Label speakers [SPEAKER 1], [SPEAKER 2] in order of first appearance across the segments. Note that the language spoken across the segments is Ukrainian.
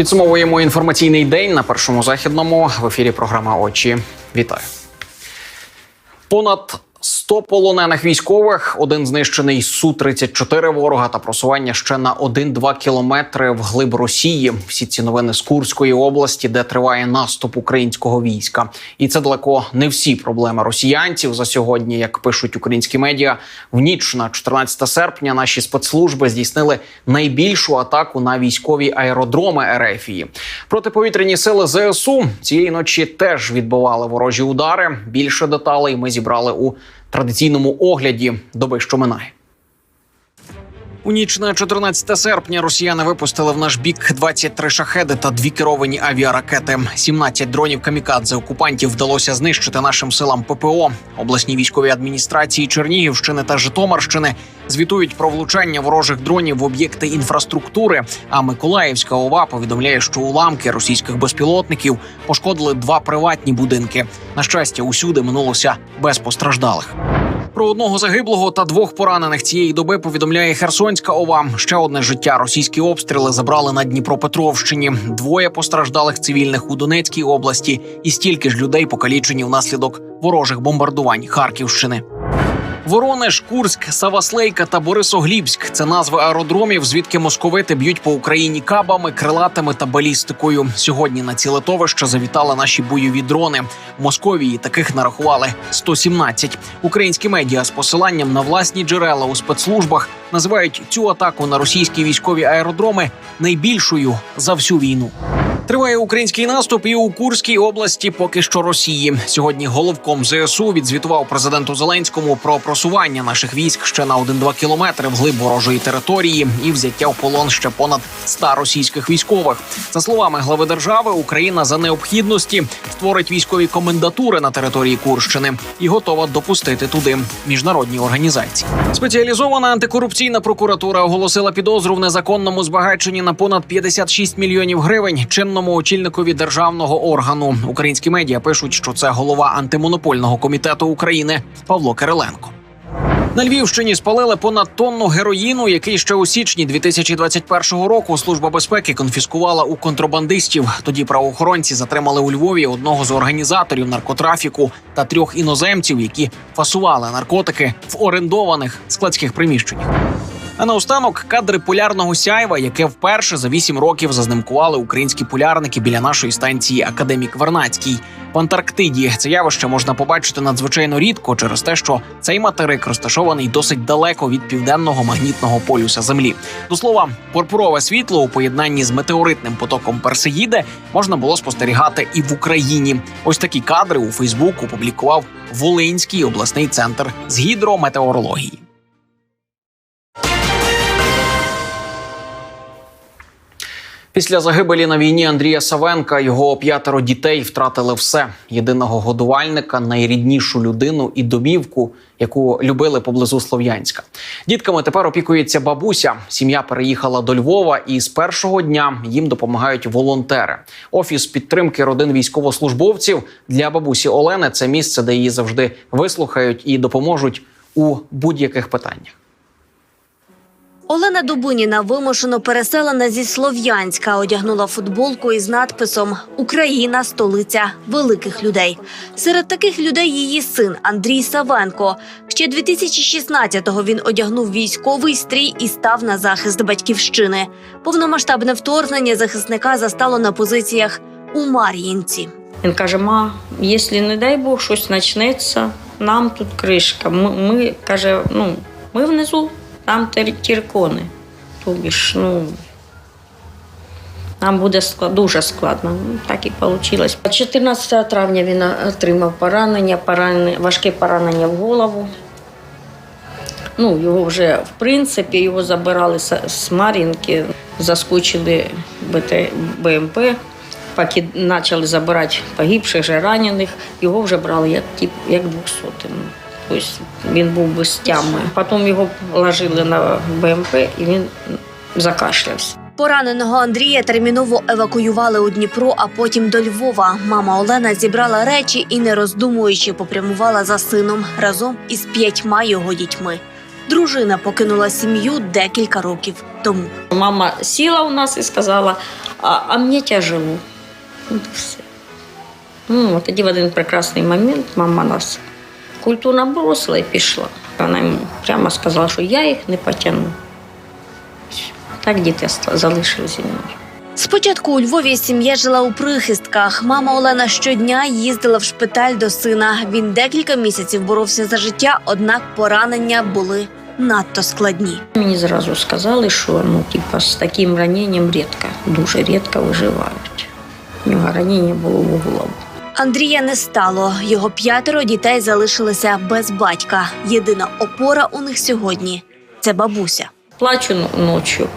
[SPEAKER 1] Підсумовуємо інформаційний день на першому західному в ефірі. Програма Очі. Вітаю. Понад 100 полонених військових, один знищений су 34 ворога та просування ще на 1-2 кілометри вглиб Росії. Всі ці новини з Курської області, де триває наступ українського війська, і це далеко не всі проблеми росіянців за сьогодні. Як пишуть українські медіа, в ніч на 14 серпня наші спецслужби здійснили найбільшу атаку на військові аеродроми Ерефії. Протиповітряні сили ЗСУ цієї ночі теж відбивали ворожі удари. Більше деталей ми зібрали у традиційному огляді доби, що минає. У ніч на 14 серпня росіяни випустили в наш бік 23 шахеди та дві керовані авіаракети. 17 дронів камікадзе окупантів вдалося знищити нашим силам ППО. Обласні військові адміністрації Чернігівщини та Житомирщини звітують про влучання ворожих дронів в об'єкти інфраструктури. А Миколаївська ОВА повідомляє, що уламки російських безпілотників пошкодили два приватні будинки. На щастя, усюди минулося без постраждалих. Про одного загиблого та двох поранених цієї доби повідомляє Херсонська ОВА. Ще одне життя російські обстріли забрали на Дніпропетровщині. Двоє постраждалих цивільних у Донецькій області, і стільки ж людей покалічені внаслідок ворожих бомбардувань Харківщини. Воронеж, Курськ, Саваслейка та Борисоглібськ це назви аеродромів, звідки московити б'ють по Україні кабами, крилатими та балістикою. Сьогодні на ці литовища завітали наші бойові дрони. В Московії таких нарахували 117. Українські медіа з посиланням на власні джерела у спецслужбах називають цю атаку на російські військові аеродроми найбільшою за всю війну. Триває український наступ і у Курській області поки що Росії. Сьогодні головком ЗСУ відзвітував президенту Зеленському про просування наших військ ще на 1-2 кілометри вглиб ворожої території і взяття в полон ще понад 100 російських військових. За словами глави держави, Україна за необхідності створить військові комендатури на території Курщини і готова допустити туди міжнародні організації. Спеціалізована антикорупційна прокуратура оголосила підозру в незаконному збагаченні на понад 56 мільйонів гривень чинному очільникові державного органу. Українські медіа пишуть, що це голова антимонопольного комітету України Павло Кириленко. На Львівщині спалили понад тонну героїну, який ще у січні 2021 року служба безпеки конфіскувала у контрабандистів. Тоді правоохоронці затримали у Львові одного з організаторів наркотрафіку та трьох іноземців, які фасували наркотики в орендованих складських приміщеннях. А наостанок кадри полярного сяйва, яке вперше за вісім років зазнимкували українські полярники біля нашої станції Академік Вернацький. В Антарктиді це явище можна побачити надзвичайно рідко через те, що цей материк розташований досить далеко від південного магнітного полюса Землі. До слова, пурпурове світло у поєднанні з метеоритним потоком Персеїде можна було спостерігати і в Україні. Ось такі кадри у Фейсбук опублікував Волинський обласний центр з гідрометеорології. Після загибелі на війні Андрія Савенка його п'ятеро дітей втратили все: єдиного годувальника, найріднішу людину і домівку, яку любили поблизу Слов'янська. Дітками тепер опікується бабуся. Сім'я переїхала до Львова, і з першого дня їм допомагають волонтери. Офіс підтримки родин військовослужбовців для бабусі Олени це місце, де її завжди вислухають і допоможуть у будь-яких питаннях.
[SPEAKER 2] Олена Дубиніна вимушено переселена зі Слов'янська, одягнула футболку із надписом Україна столиця великих людей. Серед таких людей її син Андрій Савенко. Ще 2016-го він одягнув військовий стрій і став на захист батьківщини. Повномасштабне вторгнення захисника застало на позиціях у Мар'їнці.
[SPEAKER 3] Він каже: ма, якщо не дай Бог щось почнеться, нам тут кришка. Ми, ми каже, ну, ми внизу, там тіркони. Тобі ж, ну, нам буде склад, дуже складно. Ну, так і вийшло. 14 травня він отримав поранення, поранення, важке поранення в голову. Ну, його вже, в принципі, його забирали з Мар'їнки, заскочили БМП, поки почали забирати погибших, ранених, його вже брали як, як 200 Тобто він був без тями. Потім його ложили на БМП і він закашлявся.
[SPEAKER 2] Пораненого Андрія терміново евакуювали у Дніпро, а потім до Львова. Мама Олена зібрала речі і, не роздумуючи, попрямувала за сином разом із п'ятьма його дітьми. Дружина покинула сім'ю декілька років тому.
[SPEAKER 3] Мама сіла у нас і сказала, а, а мені тяжело. Ну, тоді в один прекрасний момент мама нас культурно бросила і пішла. Вона йому прямо сказала, що я їх не потягну. Так діти залишилися зі мною.
[SPEAKER 2] Спочатку у Львові сім'я жила у прихистках. Мама Олена щодня їздила в шпиталь до сина. Він декілька місяців боровся за життя, однак поранення були надто складні.
[SPEAKER 3] Мені зразу сказали, що ну, типа, з таким раненням рідко, дуже рідко виживають. У нього ранення було в голову.
[SPEAKER 2] Андрія не стало. Його п'ятеро дітей залишилися без батька. Єдина опора у них сьогодні це бабуся.
[SPEAKER 3] Плачу н- ночью,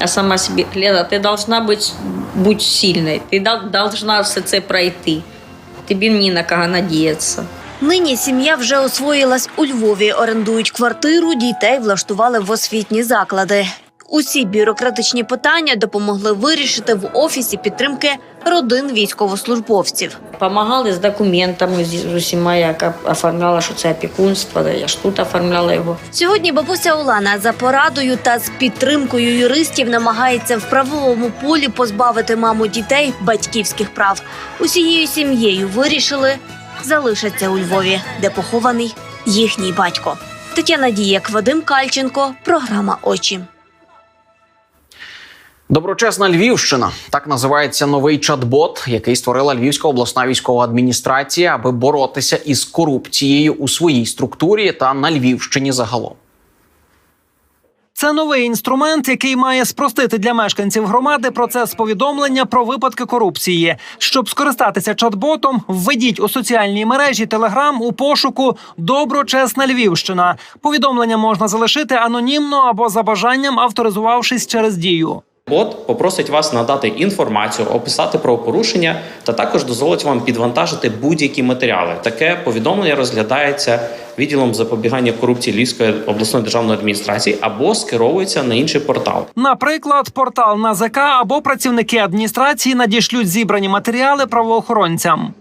[SPEAKER 3] а сама собі, Лена, ти должна бути, бути сильною, ти должна все це пройти. Тобі ні на кого надіятися.
[SPEAKER 2] Нині сім'я вже освоїлась у Львові, орендують квартиру, дітей влаштували в освітні заклади. Усі бюрократичні питання допомогли вирішити в офісі підтримки родин військовослужбовців.
[SPEAKER 3] Помагали з документами з усіма, як оформляла, що це опікунство, я ж тут оформляла його.
[SPEAKER 2] Сьогодні бабуся Олена за порадою та з підтримкою юристів намагається в правовому полі позбавити маму дітей батьківських прав. Усією сім'єю вирішили залишаться у Львові, де похований їхній батько. Тетяна Дієк, Вадим Кальченко, програма Очі.
[SPEAKER 1] Доброчесна Львівщина так називається новий чат-бот, який створила Львівська обласна військова адміністрація, аби боротися із корупцією у своїй структурі та на Львівщині загалом.
[SPEAKER 4] Це новий інструмент, який має спростити для мешканців громади процес повідомлення про випадки корупції. Щоб скористатися чат-ботом, введіть у соціальній мережі Telegram у пошуку Доброчесна Львівщина. Повідомлення можна залишити анонімно або за бажанням авторизувавшись через дію.
[SPEAKER 5] Бот попросить вас надати інформацію, описати правопорушення та також дозволить вам підвантажити будь-які матеріали. Таке повідомлення розглядається відділом запобігання корупції Львівської обласної державної адміністрації або скеровується на інший портал.
[SPEAKER 4] Наприклад, портал НАЗК або працівники адміністрації надішлють зібрані матеріали правоохоронцям.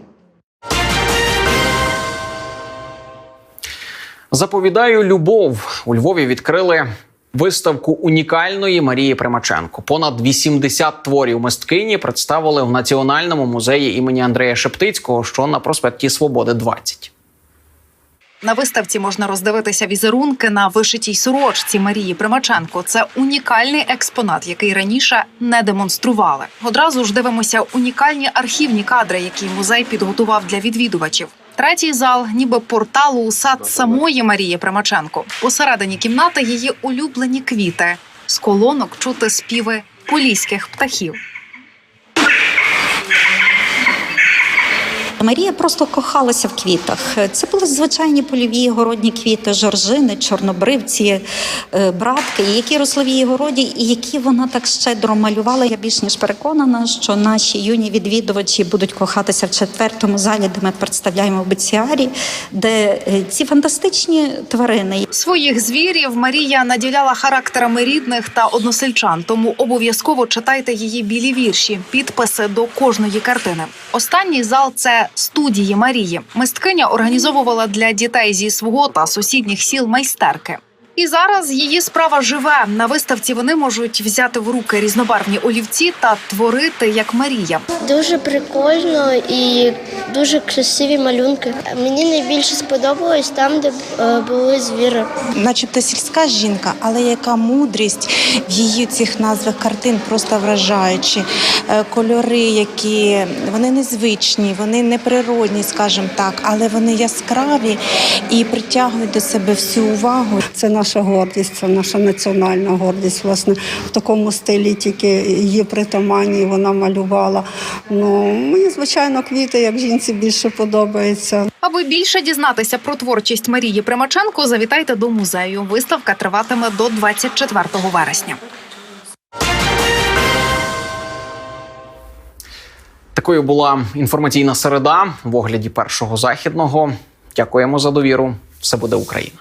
[SPEAKER 1] Заповідаю любов. У Львові відкрили виставку унікальної Марії Примаченко. Понад 80 творів мисткині представили в Національному музеї імені Андрея Шептицького, що на проспекті Свободи 20.
[SPEAKER 6] На виставці можна роздивитися візерунки на вишитій сорочці Марії Примаченко. Це унікальний експонат, який раніше не демонстрували. Одразу ж дивимося унікальні архівні кадри, які музей підготував для відвідувачів. Третій зал, ніби портал у сад самої Марії Примаченко. Посередині кімнати її улюблені квіти. З колонок чути співи поліських птахів.
[SPEAKER 7] Марія просто кохалася в квітах. Це були звичайні польові городні квіти, жоржини, чорнобривці, е, братки, які росли в її городі, і які вона так щедро малювала. Я більш ніж переконана, що наші юні відвідувачі будуть кохатися в четвертому залі, де ми представляємо беціарі, де е, ці фантастичні тварини.
[SPEAKER 6] Своїх звірів Марія наділяла характерами рідних та односельчан, тому обов'язково читайте її білі вірші, підписи до кожної картини. Останній зал це студії Марії. Мисткиня організовувала для дітей зі свого та сусідніх сіл майстерки. І зараз її справа живе. На виставці вони можуть взяти в руки різнобарвні олівці та творити як Марія.
[SPEAKER 8] Дуже прикольно і дуже красиві малюнки. Мені найбільше сподобалось там, де е, були звіри.
[SPEAKER 9] начебто сільська жінка, але яка мудрість в її цих назвах картин просто вражаючі. Е, Кольори, які вони незвичні, вони неприродні, скажімо так, але вони яскраві і притягують до себе всю увагу.
[SPEAKER 10] Це наша гордість, це наша національна гордість. Власне, в такому стилі тільки її притаманні вона малювала. Ну, мені, звичайно, квіти, як жінці більше подобається.
[SPEAKER 6] Аби більше дізнатися про творчість Марії Примаченко, завітайте до музею. Виставка триватиме до 24 вересня.
[SPEAKER 1] Такою була інформаційна середа в огляді першого західного. Дякуємо за довіру. Все буде Україна.